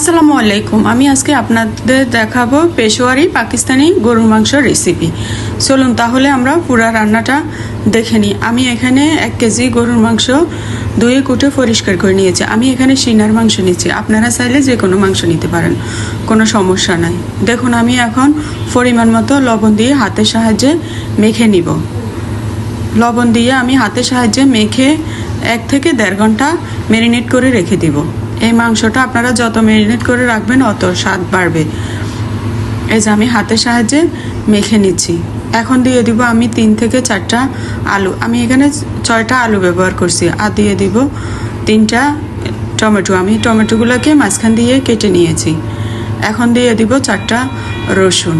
আসসালামু আলাইকুম। আমি আজকে আপনাদের দেখাবো পেশোয়ারি পাকিস্তানি গরুর মাংস রেসিপি চলুন তাহলে আমরা পুরা রান্নাটা দেখে নিই। আমি এখানে এক কেজি গরুর মাংস ধুয়ে কুটে পরিষ্কার করে নিয়েছি। আমি এখানে সিনার মাংস নিচ্ছি। আপনারা চাইলে যে কোনো মাংস নিতে পারেন। কোনো সমস্যা নাই। দেখুন, আমি এখন পরিমাণ মতো লবণ দিয়ে হাতের সাহায্যে মেখে নিব। লবণ দিয়ে আমি হাতের সাহায্যে মেখে এক থেকে দেড় ঘণ্টা ম্যারিনেট করে রেখে দিব। এই মাংসটা আপনারা যত ম্যারিনেট করে রাখবেন, অত স্বাদ বাড়বে। এই যে আমি হাতের সাহায্যে মেখে নিচ্ছি। এখন দিয়ে দিব আমি তিন থেকে চারটা আলু। আমি এখানে ছয়টা আলু ব্যবহার করছি। আর দিয়ে দিব তিনটা টমেটো। আমি টমেটোগুলোকে মাঝখান দিয়ে কেটে নিয়েছি। এখন দিয়ে দিব চারটা রসুন।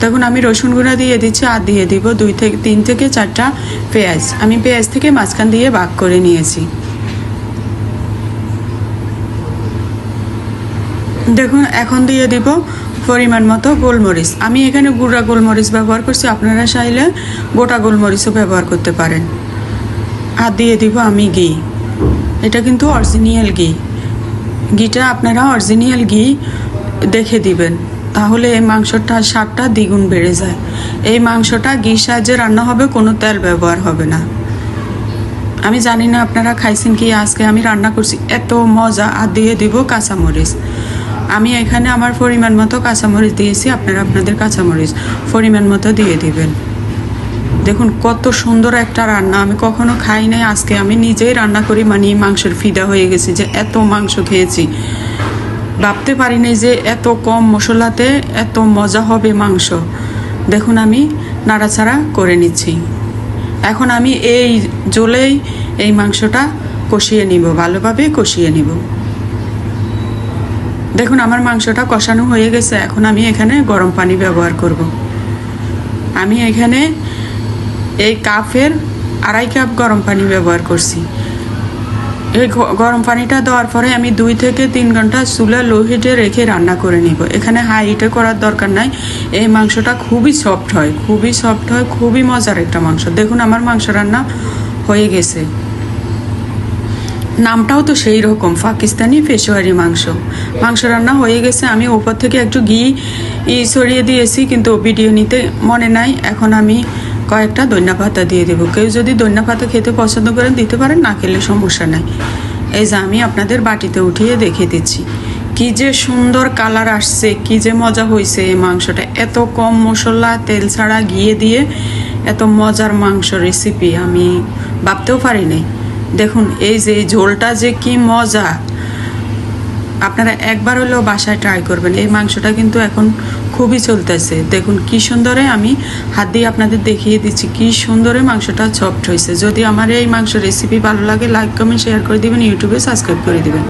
দেখুন, আমি রসুন গুঁড়া দিয়ে দিচ্ছি আর দিয়ে দিব দুই থেকে, তিন থেকে চারটা পেঁয়াজ। আমি পেঁয়াজ থেকে মাঝখান দিয়ে ভাগ করে নিয়েছি। দেখুন, এখন দিয়ে দিব পরিমাণ মতো গোলমরিচ। আমি এখানে গুঁড়া গোলমরিচ ব্যবহার করছি, আপনারা চাইলে গোটা গোলমরিচও ব্যবহার করতে পারেন। আর দিয়ে দিব আমি ঘি। এটা কিন্তু অরিজিনিয়াল ঘি। ঘিটা আপনারা অরিজিনিয়াল ঘি দেখে দিবেন, তাহলে এই মাংসটার স্বাদটা দ্বিগুণ বেড়ে যায়। এই মাংসটা ঘি সাহায্যে রান্না হবে, কোনো তেল ব্যবহার হবে না। আমি জানি না আপনারা খাইছেন কি, আজকে আমি রান্না করছি, এত মজা। আর দিয়ে দিব কাঁচামরিচ। আমি এখানে আমার পরিমাণ মতো কাঁচামরিচ দিয়েছি, আপনারা আপনাদের কাঁচামরিচ পরিমাণ মতো দিয়ে দিবেন। দেখুন, কত সুন্দর একটা রান্না। আমি কখনো খাই নাই, আজকে আমি নিজেই রান্না করি মানে মাংসের ফিদা হয়ে গেছি যে এত মাংস খেয়েছি। ভাবতে পারিনি যে এত কম মশলাতে এত মজা হবে মাংস। দেখুন, আমি নাড়াচাড়া করে নিচ্ছি। এখন আমি এই জলেই এই মাংসটা কষিয়ে নিব ভালোভাবে কষিয়ে নিব। দেখুন, আমার মাংসটা কষানো হয়ে গেছে। এখন আমি এখানে গরম পানি ব্যবহার করব। আমি এখানে এই কাপের আড়াই কাপ গরম পানি ব্যবহার করছি। এই গরম পানিটা দেওয়ার পরে আমি দুই থেকে তিন ঘণ্টা চুলা লো হিটে রেখে রান্না করে নিব। এখানে হাই হিটে করার দরকার নাই। এই মাংসটা খুবই সফট হয়, খুবই সফট হয়, খুবই মজার একটা মাংস। দেখুন, আমার মাংস রান্না হয়ে গেছে। নামটাও তো সেই রকম, পাকিস্তানি পেশোয়ারি মাংস। মাংস রান্না হয়ে গেছে, আমি ওপর থেকে একটু ঘি ছড়িয়ে দিয়েছি, কিন্তু ভিডিও নিতে মনে নাই। এখন আমি কয়েকটা দৈন্যা পাতা দিয়ে দেবো। কেউ যদি দৈন্যা পাতা খেতে পছন্দ করেন, দিতে পারেন, না খেলে সমস্যা নাই। এই যে আমি আপনাদের বাটিতে উঠিয়ে দেখিয়ে দিচ্ছি। কি যে সুন্দর কালার আসছে, কি যে মজা হয়েছে এই মাংসটা। এত কম মশলা, তেল ছাড়া গিয়ে দিয়ে এত মজার মাংস রেসিপি আমি ভাবতেও পারি নাই। দেখুন, এই যে ঝোলটা যে কি মজা। আপনারা একবার হলেও বাসায় ট্রাই করবেন। এই মাংসটা কিন্তু এখন খুবই চলতেছে। দেখুন, কি সুন্দরে আমি হাত দিয়ে আপনাদের দেখিয়ে দিচ্ছি, কি সুন্দরে মাংসটা সফট হয়েছে। যদি আমার এই মাংস রেসিপি ভালো লাগে লাইক কমেন্ট শেয়ার করে দিবেন, ইউটিউবে সাবস্ক্রাইব করে দিবেন।